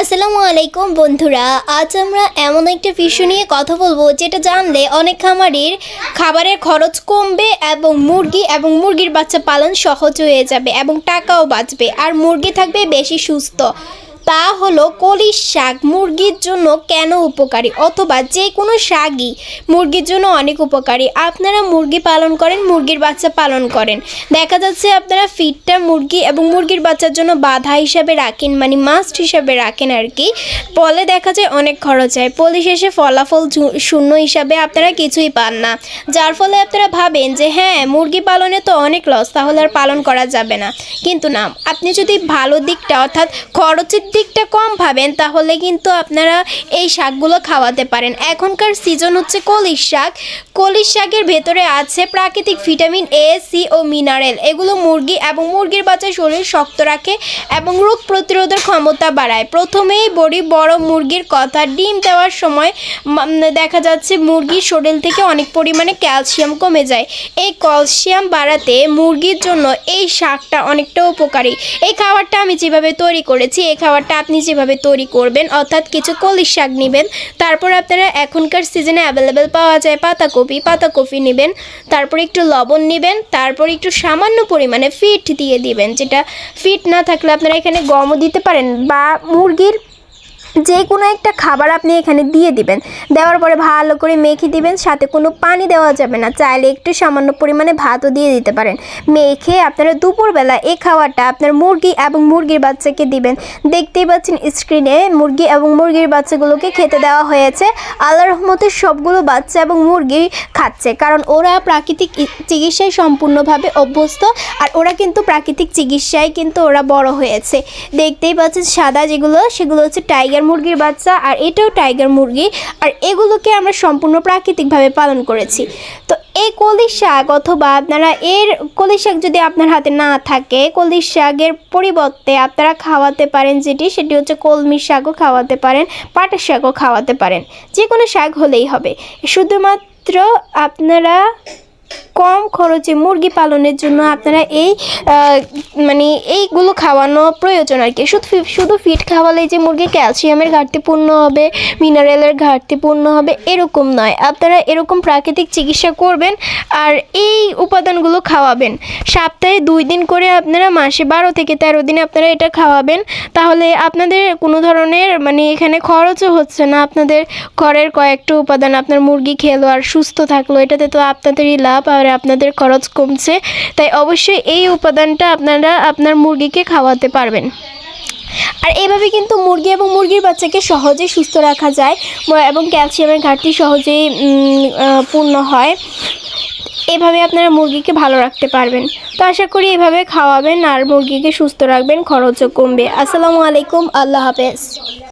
আসসালামু আলাইকুম বন্ধুরা, আজ আমরা এমন একটা বিষয় নিয়ে কথা বলব যেটা জানলে অনেক খামারির খাবারের খরচ কমবে এবং মুরগি এবং মুরগির বাচ্চা পালন সহজ হয়ে যাবে এবং টাকাও বাঁচবে, আর মুরগি থাকবে বেশি সুস্থ। তা হলো কলির শাক মুরগির জন্য কেন উপকারী? অথবা যে কোনো শাকই মুরগির জন্য অনেক উপকারী। আপনারা মুরগি পালন করেন, মুরগির বাচ্চা পালন করেন। দেখা যাচ্ছে আপনারা ফিডটা মুরগি এবং মুরগির বাচ্চার জন্য বাধা হিসাবে রাখেন মানে মাস্ট হিসাবে রাখেন আর কি ফলে দেখা যায় অনেক খরচ হয়। পরিশেষে ফলাফল শূন্য হিসাবে আপনারা কিছুই পান না। যার ফলে আপনারা ভাবেন যে হ্যাঁ মুরগি পালনে তো অনেক লস তাহলে আর পালন করা যাবে না। কিন্তু না, আপনি যদি ভালো দিকটা অর্থাৎ খরচের দিকটা কম ভাবেন, তাহলে কিন্তু আপনারা এই শাকগুলো খাওয়াতে পারেন। এখনকার সিজন হচ্ছে কলির শাক। কলির শাকের ভেতরে আছে প্রাকৃতিক ভিটামিন এ সি ও মিনারেল এগুলো মুরগি এবং মুরগির বাচ্চার শরীর শক্ত রাখে এবং রোগ প্রতিরোধের ক্ষমতা বাড়ায়। প্রথমেই বড়ি বড় মুরগির কথা। ডিম দেওয়ার সময় দেখা যাচ্ছে মুরগির শরীর থেকে অনেক পরিমাণে ক্যালসিয়াম কমে যায়। এই ক্যালসিয়াম বাড়াতে মুরগির জন্য এই শাকটা অনেকটা উপকারী। এই খাবারটা আমি যেভাবে তৈরি করেছি, এই খাবারটা আপনি যেভাবে তৈরি করবেন, অর্থাৎ কিছু কলির শাক নেবেন, তারপর আপনারা এখনকার সিজনে অ্যাভেলেবেল পাওয়া যায় পাতাকপি পাতাকপি নেবেন, তারপর একটু লবণ নেবেন, তারপর একটু সামান্য পরিমাণে ফিট দিয়ে দিবেন, যেটা ফিট না থাকলে আপনারা এখানে গমও দিতে পারেন বা মুরগির যে কোনো একটা খাবার আপনি এখানে দিয়ে দিবেন। দেওয়ার পরে ভালো করে মেখে দিবেন, সাথে কোনো পানি দেওয়া যাবে না। চাইলে একটু সামান্য পরিমাণে ভাতও দিয়ে দিতে পারেন। মেখে আপনারা দুপুরবেলা এই খাবারটা আপনার মুরগি এবং মুরগির বাচ্চাকে দিবেন। দেখতেই পাচ্ছেন স্ক্রিনে মুরগি এবং মুরগির বাচ্চাগুলোকে খেতে দেওয়া হয়েছে। আল্লাহ রহমতের সবগুলো বাচ্চা এবং মুরগি খাচ্ছে, কারণ ওরা প্রাকৃতিক চিকিৎসায় সম্পূর্ণভাবে অভ্যস্ত আর ওরা কিন্তু প্রাকৃতিক চিকিৎসায় কিন্তু ওরা বড় হয়েছে। দেখতেই পাচ্ছেন সাদা যেগুলো, সেগুলো হচ্ছে টাইগার মুরগির বাচ্চা আর এটাও টাইগার মুরগি আর এগুলোকে আমরা সম্পূর্ণ প্রাকৃতিকভাবে পালন করেছি। তো এই কলির শাক অথবা আপনারা এর কলির শাক যদি আপনার হাতে না থাকে কলির শাকের পরিবর্তে আপনারা খাওয়াতে পারেন যেটি, সেটি হচ্ছে কলমির শাকও খাওয়াতে পারেন, পাটের শাকও খাওয়াতে পারেন। যে কোনো শাক হলেই হবে। শুধুমাত্র আপনারা কম খরচে মুরগি পালনের জন্য আপনারা এই মানে এইগুলো খাওয়ানো প্রয়োজন আর কি। শুধু শুধু ফিট খাওয়ালেই যে মুরগি ক্যালসিয়ামের ঘাটতি পূর্ণ হবে মিনারেলের ঘাটতি পূর্ণ হবে, এরকম নয়। আপনারা এরকম প্রাকৃতিক চিকিৎসা করবেন আর এই উপাদানগুলো খাওয়াবেন। সপ্তাহে দুই দিন করে আপনারা মাসে বারো থেকে তেরো দিন আপনারা এটা খাওয়াবেন। তাহলে আপনাদের কোনো ধরনের মানে এখানে খরচও হচ্ছে না। আপনাদের ঘরের কয়েকটা উপাদান, আপনার মুরগি খেলো আর সুস্থ থাকল, এটাতে তো আপনাদেরই লাভ আর আপনাদের খরচ কমছে, তাই অবশ্যই এই উপাদানটা আপনারা আপনার মুরগিকে খাওয়াতে পারবেন। আর এভাবে কিন্তু মুরগি এবং মুরগির বাচ্চাকে সহজেই সুস্থ রাখা যায় এবং ক্যালসিয়ামের ঘাটতি সহজেই পূর্ণ হয়। এভাবে আপনারা মুরগিকে ভালো রাখতে পারবেন। তো আশা করি এভাবে খাওয়াবেন আর মুরগিকে সুস্থ রাখবেন, খরচও কমবে। আসসালামু আলাইকুম, আল্লাহ হাফেজ।